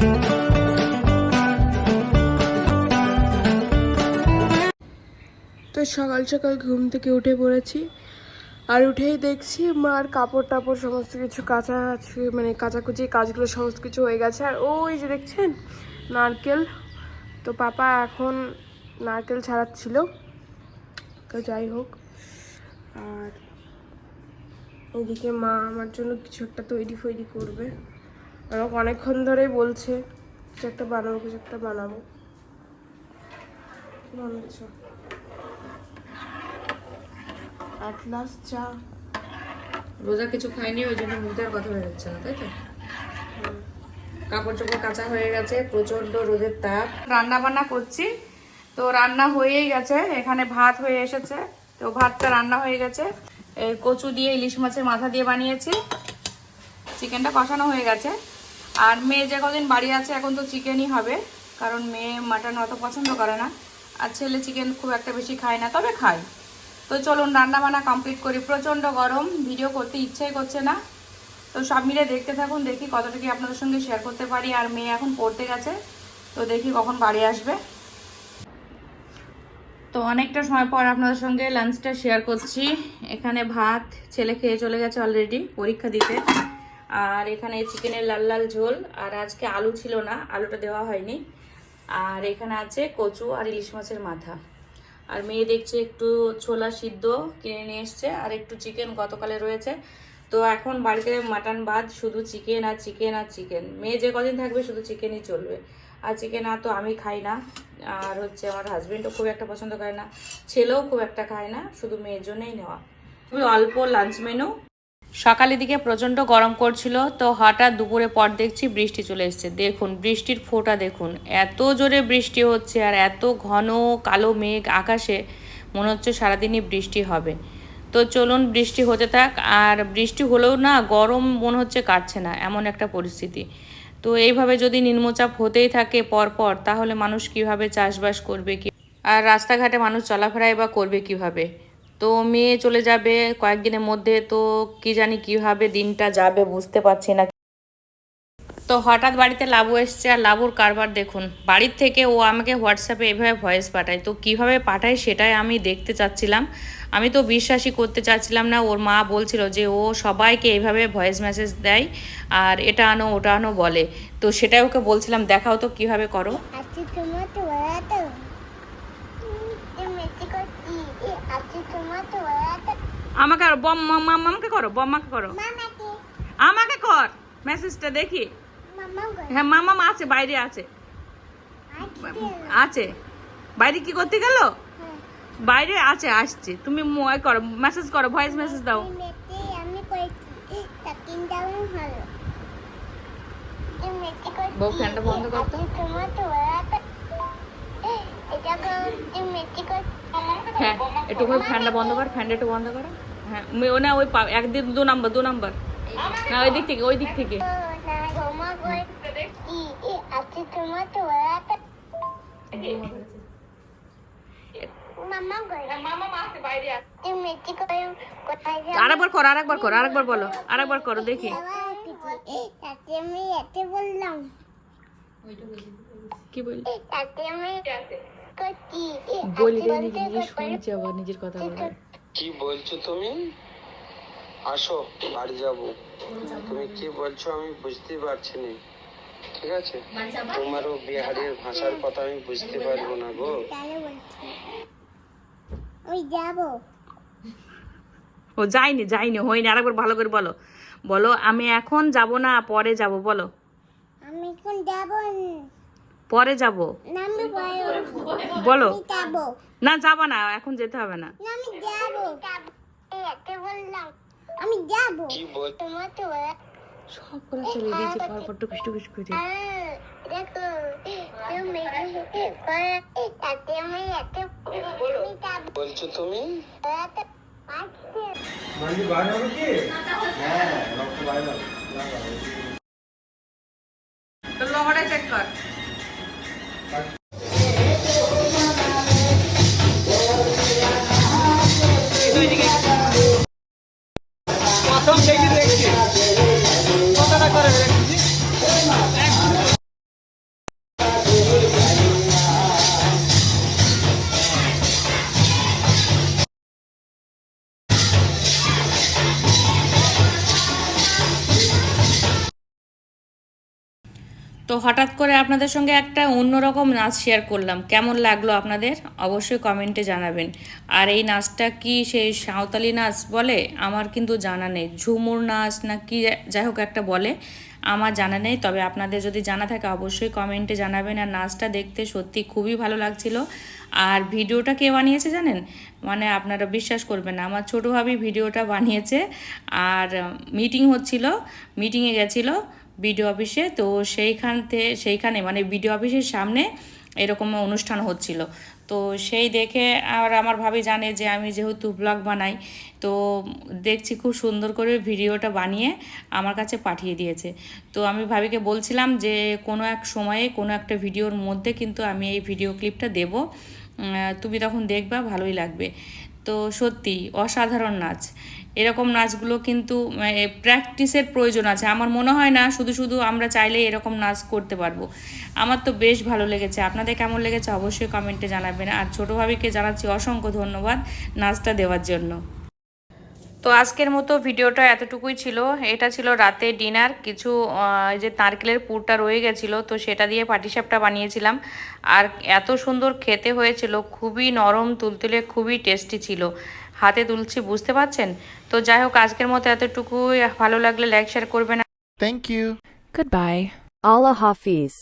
তো সকাল সকাল ঘুম থেকে উঠে পড়েছি আর উঠেই দেখছি মার কাপড় টাপড় সমস্ত কিছু কাঁচা মানে কাচাকুচি কাজগুলো সমস্ত কিছু হয়ে গেছে। আর ওই যে দেখছেন, নারকেল। তো পাপা এখন নারকেল ছাড়াচ্ছিল। তো যাই হোক, আর এদিকে মা আমার জন্য কিছু একটা তৈরি ফৈরি করবে। আমাকে অনেকক্ষণ ধরেই বলছে কিছু একটা বানাবো কিছু একটা বানাবো। বানাচ্ছো অ্যাটলাস চা। রোজা কিছু খাইনি ওই জন্য মুখ দেওয়ার কথা হয়ে যাচ্ছে না তাই তো? কাপড় চোপড় কাঁচা হয়ে গেছে প্রচণ্ড রোদের তাপ। রান্না বান্না করছি। তো রান্না হয়েই গেছে এখানে ভাত হয়ে এসেছে। তো ভাতটা রান্না হয়ে গেছে। কচু দিয়ে ইলিশ মাছের মাথা দিয়ে বানিয়েছি। চিকেনটা কষানো হয়ে গেছে। আর মেয়ে যে কদিন বাড়ি আছে, এখন তো চিকেনই হবে, কারণ মেয়ে মাটন অত পছন্দ করে না। আর ছেলে চিকেন খুব একটা বেশি খায় না, তবে খায়। তো চলুন রান্না বান্না কমপ্লিট করি। প্রচণ্ড গরম ভিডিও করতে ইচ্ছাই করছে না। তো সব মিলে দেখতে থাকুন, দেখি কতটা আপনাদের সঙ্গে শেয়ার করতে পারি। আর মেয়ে এখন পড়তে গেছে, তো দেখি কখন বাড়ি আসবে। তো অনেকটা সময় পর আপনাদের সঙ্গে লাঞ্চটা শেয়ার করছি। এখানে ভাত ছেলে খেয়ে চলে গেছে অলরেডি পরীক্ষা দিতে। আর এখানে চিকেনের লাল লাল ঝোল, আর আজকে আলু ছিল না, আলুটা দেওয়া হয়নি। আর এখানে আছে কচু আর ইলিশ মাছের মাথা। আর মেয়ে দেখছে একটু ছোলা সিদ্ধ কিনে নিয়ে এসছে, আর একটু চিকেন গতকালে রয়েছে। তো এখন বাড়িতে মাটন ভাত, শুধু চিকেন আর চিকেন আর চিকেন। মেয়ে যে কদিন থাকবে শুধু চিকেনই চলবে। আর চিকেন আর তো আমি খাই না। আর হচ্ছে আমার হাজব্যান্ডও খুব একটা পছন্দ করে না, ছেলেও খুব একটা খায় না, শুধু মেয়ের জন্যই নেওয়া। খুবই অল্প লাঞ্চ মেনু সকালের দিকে প্রচণ্ড গরম করছিল, তো হঠাৎ দুপুরে পর দেখছি বৃষ্টি চলে এসছে। দেখুন, বৃষ্টির ফোঁটা দেখুন। এত জোরে বৃষ্টি হচ্ছে আর এত ঘন কালো মেঘ আকাশে মনে হচ্ছে সারাদিনই বৃষ্টি হবে। তো চলুন বৃষ্টি হতে থাক, আর বৃষ্টি হলেও না গরম মনে হচ্ছে কাটছে না, এমন একটা পরিস্থিতি। তো এইভাবে যদি নিম্নচাপ হতেই থাকে পরপর, তাহলে মানুষ কীভাবে চাষবাস করবে কি আর রাস্তাঘাটে মানুষ চলাফেরাই বা করবে কীভাবে? তো মেয়ে চলে যাবে কয়েকদিনের মধ্যে, তো কি জানি কীভাবে দিনটা যাবে বুঝতে পারছি না। তো হঠাৎ বাড়িতে লাবু এসছে, আর লাবুর কারবার দেখুন। বাড়ির থেকে ও আমাকে হোয়াটসঅ্যাপে এভাবে ভয়েস পাঠায়। তো কীভাবে পাঠায় সেটাই আমি দেখতে চাচ্ছিলাম। আমি তো বিশ্বাসই করতে চাচ্ছিলাম না, ওর মা বলছিল যে ও সবাইকে এইভাবে ভয়েস মেসেজ দেয়, আর এটা আনো, ওটা আনো বলে। তো সেটাই ওকে বলছিলাম, দেখাও তো কীভাবে করো আজকে তোমার তো বেড়াতো মেসি করছি আজকে তোমার তো বেড়াতো আমাকে আর বম মামাকে করো বম্মাকে করো। আমাকে কর। মেসেজটা দেখি। হ্যাঁ মামা আছে বাইরে আছে। আছে। বাইরে কি করতে গেল? বাইরে আছে আসছে। তুমি করো মেসেজ করো ভয়েস মেসেজ দাও। বউ, ফ্যানটা বন্ধ কর হ্যাঁ একটু করে ফ্যানটা বন্ধ কর ফ্যানটা একটু বন্ধ করো। হ্যাঁ ও না ওই একদিন দু নাম্বার দু নাম্বার। না ওই দিক থেকে ওই দিক থেকে। আরেকবার করো আরেকবার করো আরেকবার বলো আরেকবার করো দেখি। কি বলি তাতে বলি রে নিজে নিজে শুনছি আবার নিজের কথা বলে। কি বলছো তুমি? আসো বাড়ি যাব। তুমি কি বলছো আমি বুঝতে পারছি না। ঠিক আছে? তোমারও বিহারের ভাষার কথা আমি বুঝতে পারব না গো। ওই যাব। ও যাইনি যাইনি হয়নি। আরেকবার ভালো করে বলো। বলো আমি এখন যাব না পরে যাব বলো। আমি এখন যাব পরে যাব। বলো। না যাবা না এখন যেতে হবে না। আমি যাব। এতে বললাম আমি যাব। কি বল তো সব করে চলে দিয়েছি পরপর টুকুস টুকুস করে। দেখো তুমি আমি এতে আমি যাব। বলছো তো হঠাৎ করে আপনাদের সঙ্গে একটা অন্যরকম নাচ শেয়ার করলাম। কেমন লাগল আপনাদের? অবশ্যই কমেন্টে জানাবেন। আর এই নাচটা কি সেই সাঁওতালি নাচ বলে? আমার কিন্তু জানা নেই। ঝুমুর নাচ না কি যাই হোক একটা বলে, আমার জানা নেই। তবে আপনাদের যদি জানা থাকে, অবশ্যই কমেন্টে জানাবেন। আর নাচটা দেখতে সত্যি খুবই ভালো লাগছিল। আর ভিডিওটা কে বানিয়েছে জানেন? মানে আপনারা বিশ্বাস করবেন আমার ছোটো ভাবি ভিডিওটা বানিয়েছে। আর মিটিং হচ্ছিল মিটিংয়ে গেছিল। বিডিও অফিসে। তো সেইখান থেকে সেইখানে মানে বিডিও অফিসের সামনে এরকম অনুষ্ঠান হচ্ছিল। তো সেই দেখে আর আমার ভাবি জানে যে আমি যেহেতু ব্লগ বানাই, তো দেখছি খুব সুন্দর করে ভিডিওটা বানিয়ে আমার কাছে পাঠিয়ে দিয়েছে। তো আমি ভাবিকে বলছিলাম যে কোনো এক সময়ে কোনো একটা ভিডিওর মধ্যে কিন্তু আমি এই ভিডিও ক্লিপটা দেব। তুমি তখন দেখবা, ভালোই লাগবে। তো সত্যি, অসাধারণ নাচ। এরকম নাচগুলো কিন্তু প্র্যাকটিসের প্রয়োজন আছে। আমার মনে হয় না, শুধু শুধু আমরা চাইলে এরকম নাচ করতে পারব। আমার তো বেশ ভালো লেগেছে। আপনাদের কেমন লেগেছে অবশ্যই কমেন্টে জানাবেন। আর ছোটো ভাবিকে জানাচ্ছি অসংখ্য ধন্যবাদ নাচটা দেওয়ার জন্য। তো আজকের মতো ভিডিওটা এতটুকুই ছিল। এটা ছিল রাতে ডিনার। কিছু যে নারকেলের পুরটা রয়ে গেছিল তো সেটা দিয়ে পাটিসাপটা বানিয়েছিলাম। আর এত সুন্দর খেতে হয়েছিল খুবই নরম তুলতুলে খুবই টেস্টি ছিল। হাতে তুলছি বুঝতে পারছেন? তো যাই হোক আজকের মতো এতটুকুই। ভালো লাগলে লাইক শেয়ার করবেন। Thank you good bye Allah Hafiz.